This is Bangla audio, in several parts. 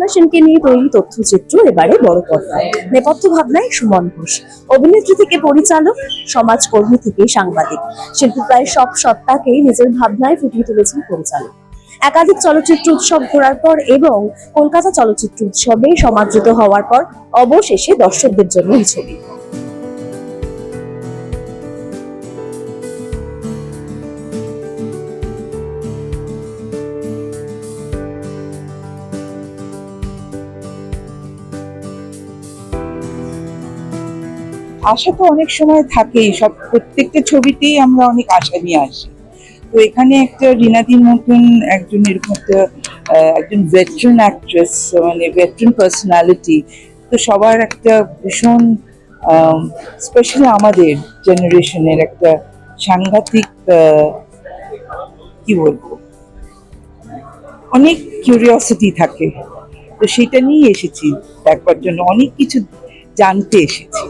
অপর্ণা সেনকে নিয়ে তৈরি তথ্যচিত্র এবারে বড় পর্দায়। নেপথ্য ভাবনায় সুমন ঘোষ। অভিনেত্রী থেকে পরিচালক, সমাজকর্মী থেকে সাংবাদিক। শিল্পী প্রায় সব সত্তাকেই নিজের ভাবনায় ফুটিয়ে তুলেছেন পরিচালক। একাধিক চলচ্চিত্র উৎসব ঘোরার পর এবং কলকাতা চলচ্চিত্র উৎসবে সমাদৃত হওয়ার পর অবশেষে দর্শকদের জন্য এই ছবি। আশা তো অনেক সময় থাকেই, সব প্রত্যেকটা ছবিতেই আমরা অনেক আশা নিয়ে আসি। তো এখানে একটা রিনাদির মতন একজন এরকম একটা একজন ভেটারান অ্যাক্ট্রেস মানে ভেটারান পার্সোনালিটি তো সবার একটা ভীষণ স্পেশালি আমাদের জেনারেশনের একটা সাংঘাতিক কি বলব? অনেক কিউরিয়াসিটি থাকে। তো সেটা নিয়ে এসেছি, দেখবার জন্য। অনেক কিছু জানতে এসেছি।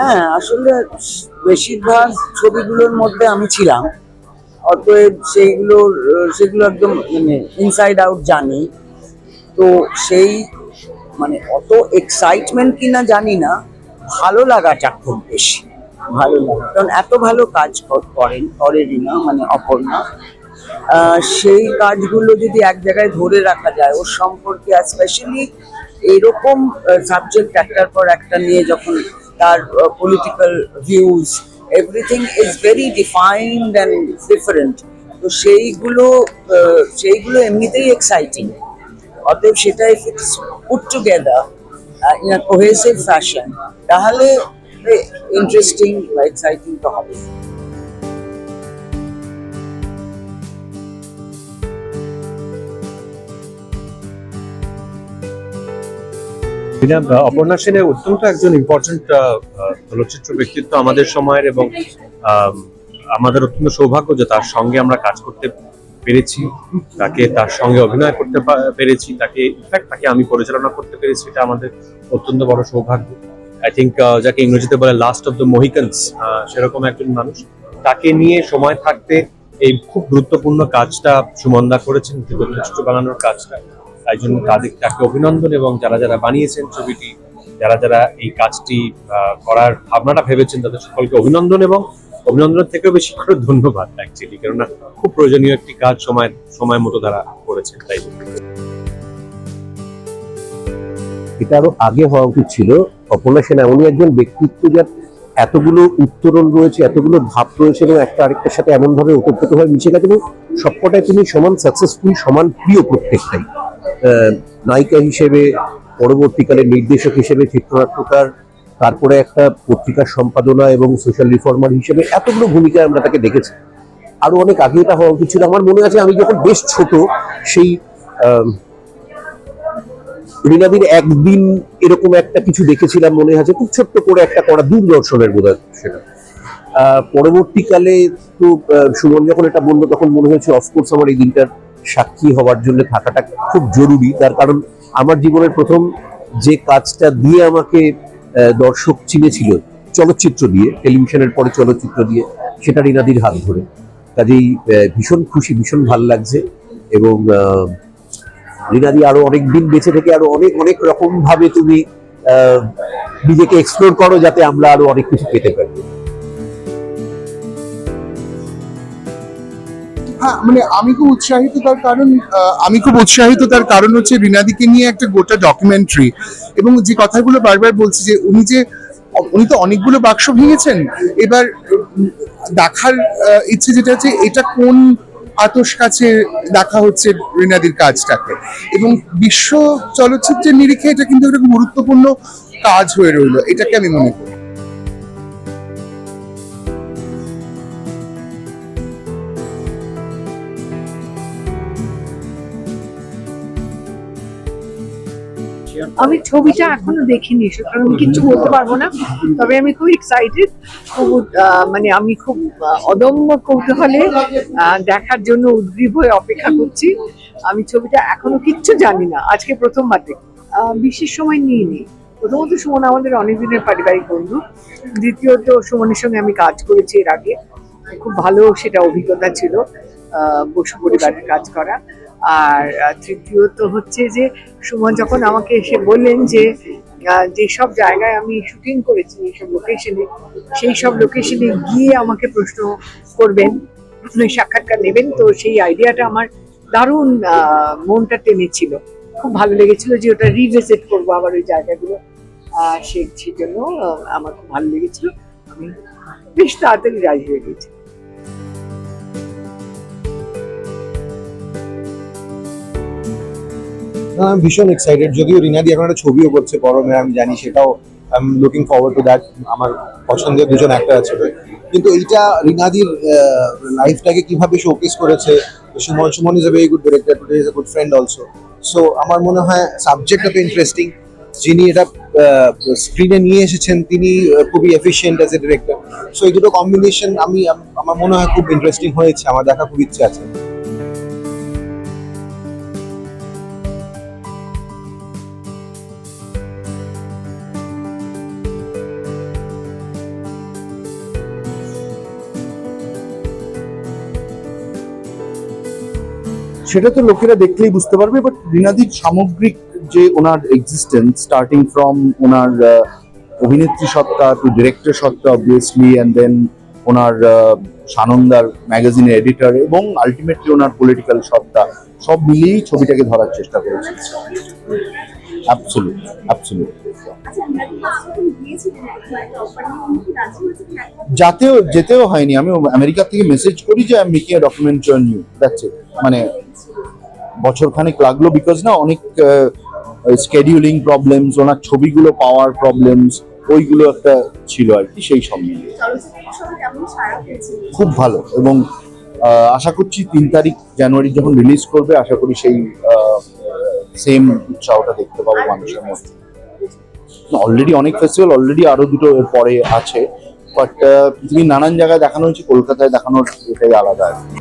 হ্যাঁ আসলে বেশিরভাগ ছবিগুলোর মধ্যে আমি ছিলাম। অতএব সেইগুলোর সেগুলো একদম মানে ইনসাইড আউট জানি। তো সেই মানে অত এক্সাইটমেন্ট কিনা জানি না। ভালো লাগাটা খুব বেশি। ভালো লাগে। কারণ এত ভালো কাজ কর- করেন করেনই না মানে অপর্ণা। সেই কাজগুলো যদি এক জায়গায় ধরে রাখা যায়, ওর সম্পর্কে স্পেশালি এরকম সাবজেক্ট একটার পর একটা নিয়ে যখন তার political views everything is very defined and different তো সেইগুলো সেইগুলো এমনিতেই এক্সাইটিং অতএব সেটা if it's put together in cohesive fashion তাহলে ইন্টারেস্টিং বা এক্সাইটিং তো হবে বিনা অপর্ণা সেনের অত্যন্ত একজন ইম্পর্টেন্ট চলচ্চিত্র ব্যক্তিত্ব আমাদের সময়ের এবং আম, আমাদের অত্যন্ত সৌভাগ্য যে তার সঙ্গে আমরা কাজ করতে পেরেছি তাকে তার সঙ্গে অভিনয় করতে পেরেছি তাকে ইনফ্যাক্ট তাকে আমি পরিচালনা করতে পেরেছি এটা আমাদের অত্যন্ত বড় সৌভাগ্য। আই থিঙ্ক যাকে ইংরেজিতে বলে লাস্ট অফ দ্য মহিকান্স সেরকম একজন মানুষ। তাকে নিয়ে সময় থাকতে এই খুব গুরুত্বপূর্ণ কাজটা সুমনদা করেছেন বানানোর কাজটা। তাই জন্য তাদের তাকে অভিনন্দন এবং যারা যারা বানিয়েছেন ছবিটি, যারা যারা এই কাজটি করার ভাবনাটা ভেবেছেন, তাদের সকলকে অভিনন্দন এবং অভিনন্দনের থেকেও বেশি করে ধন্যবাদ অ্যাকচুয়ালি কেননা খুব প্রয়োজনীয় একটি কাজ সময় সময় মতো তারা করেছেন, তাই এটা আরও আগে হওয়া উচিত ছিল। অপর্ণা সেন এমনই একজন ব্যক্তিত্ব যার এতগুলো উত্তরণ রয়েছে, এতগুলো ধাপ রয়েছে এবং একটা আরেকটার সাথে এমন ভাবে ওতপ্রোত হয়ে মিশে গেছে এবং সবকটায় তিনি সমান সাকসেসফুল সমান প্রিয় প্রত্যেকটাই। নায়িকা হিসেবে, পরবর্তীকালে নির্দেশক হিসেবে, চিত্রনাট্যকার, তারপরে একটা পত্রিকার সম্পাদনা এবং সোশ্যাল রিফর্মার হিসেবে এতগুলো ভূমিকায় আমরা তাকে দেখেছি। আরও অনেক আগে এটা হওয়া উচিত ছিল। আমার মনে আছে আমি যখন বেশ ছোট, সেই রিনাদির একদিন এরকম একটা কিছু দেখেছিলাম মনে আছে, খুব ছোট্ট করে একটা করা দূরদর্শনের বোধ হয় সেটা পরবর্তীকালে তো সুমন যখন এটা বলল, তখন মনে হয়েছে অফকোর্স আমার এই দিনটার সাক্ষী হওয়ার জন্য থাকাটা খুব জরুরি। তার কারণ আমার জীবনের প্রথম যে কাজটা দিয়ে আমাকে দর্শক চিনেছিল চলচ্চিত্র দিয়ে, টেলিভিশনের পরে চলচ্চিত্র দিয়ে, সেটা রিনাদির হাত ধরে। কাজেই ভীষণ খুশি, ভীষণ ভালো লাগছে এবং রিনাদি আরও অনেক দিন বেঁচে থেকে আরও অনেক অনেক রকম ভাবে তুমি নিজেকে এক্সপ্লোর করো যাতে আমরা আরও অনেক কিছু পেতে পারি। হ্যাঁ মানে আমি খুব উৎসাহিত তার কারণ আমি খুব উৎসাহিত তার কারণ হচ্ছে রিনাদিকে নিয়ে একটা গোটা ডকুমেন্টারি এবং যে কথাগুলো বারবার বলছি যে উনি যে, উনি তো অনেকগুলো বাক্স ভেঙেছেন, এবার দেখার ইচ্ছে যেটা হচ্ছে এটা কোন আতস কাছে দেখা হচ্ছে রিনাদির কাজটাকে? এবং বিশ্ব চলচ্চিত্রের নিরিখে এটা কিন্তু একটা গুরুত্বপূর্ণ কাজ হয়ে রইল, এটাকে আমি মনে করি। আমি ছবিটা এখনও দেখিনি সুতরাং আমি কিচ্ছু বলতে পারব না। তবে আমি খুব এক্সাইটেড খুব মানে আমি খুব অদম্য কৌতূহলে দেখার জন্য উদ্গ্রীব হয়ে অপেক্ষা করছি। আমি ছবিটা এখনও কিচ্ছু জানি না। আজকে প্রথমবার দেখি। বিশেষ সময় নিইনি প্রথমত সুমন আমাদের অনেকদিনের পারিবারিক বন্ধু। দ্বিতীয়ত সুমনের সঙ্গে আমি কাজ করেছি এর আগে। খুব ভালো সেটা অভিজ্ঞতা ছিল বসু পরিবারের কাজ করা। আর তৃতীয়ত হচ্ছে যে সুমন যখন আমাকে এসে বললেন যে যেসব জায়গায় আমি শুটিং করেছি এইসব লোকেশনে সেই সব লোকেশনে গিয়ে আমাকে প্রশ্ন করবেন সাক্ষাৎকার নেবেন। তো সেই আইডিয়াটা আমার দারুণ মনটা টেনেছিল। খুব ভালো লেগেছিল যে ওটা রিভিজিট করব আবার ওই জায়গাগুলো। আহ, সে সেজন্য আহ, আমার খুব ভালো লেগেছিল। আমি বেশ তাড়াতাড়ি রাজি হয়ে গেছি। ভীষণ এক্সাইটেড যদিও রিনাদি এখন একটা ছবিও করছে গরমে আমি জানি সেটাও I am looking forward to that আমার পছন্দের দুজন একটা আছে কিন্তু এইটা রিনাদির লাইফটাকে কীভাবে শোকেস করেছে, Suman Suman is a very good director today is a good friend also so আমার মনে হয় সাবজেক্টটা তো ইন্টারেস্টিং যিনি এটা স্ক্রিনে নিয়ে এসেছেন, তিনি খুবই efficient as a director so এই দুটো কম্বিনেশন আমি আমার মনে হয় খুব ইন্টারেস্টিং হয়েছে, আমার দেখা খুব ইচ্ছে আছে। সেটা তো লোকেরা দেখলেই বুঝতে পারবে বাট রিনাদির সামগ্রিক যে ওনার এক্সিস্টেন্স স্টার্টিং ফ্রম ওনার অভিনেত্রী সত্তা টু ডিরেক্টর সত্তা অবভিয়াসলি অ্যান্ড দেন ওনার সানন্দার ম্যাগাজিনের এডিটর এবং আলটিমেটলি ওনার পলিটিক্যাল সত্তা, সব মিলিয়েই ছবিটাকে ধরার চেষ্টা করেছে। অ্যাবসলুট অ্যাবসলুট যাতেও যেতেও হয়নি। আমি আমেরিকা থেকে মেসেজ করি যে আমি making document on you that's it মানে বছর খানেক লাগল বিকজ না অনেক স্কেডিউলিং প্রবলেমস ওনার ছবিগুলো পাওয়ার প্রবলেমস ওইগুলো একটা ছিল আর কি সেই সব মিলিয়ে। খুব ভালো এবং আশা করছি তিন তারিখ জানুয়ারি যখন রিলিজ করবে আশা করি সেই সেম উৎসাহটা দেখতে পাবো মানুষের মধ্যে অলরেডি অনেক ফেস্টিভ্যাল অলরেডি আরও দুটো পরে আছে বাট পৃথিবীর নানান জায়গায় দেখানো হয়েছে, কলকাতায় দেখানোর এটাই আলাদা আর কি।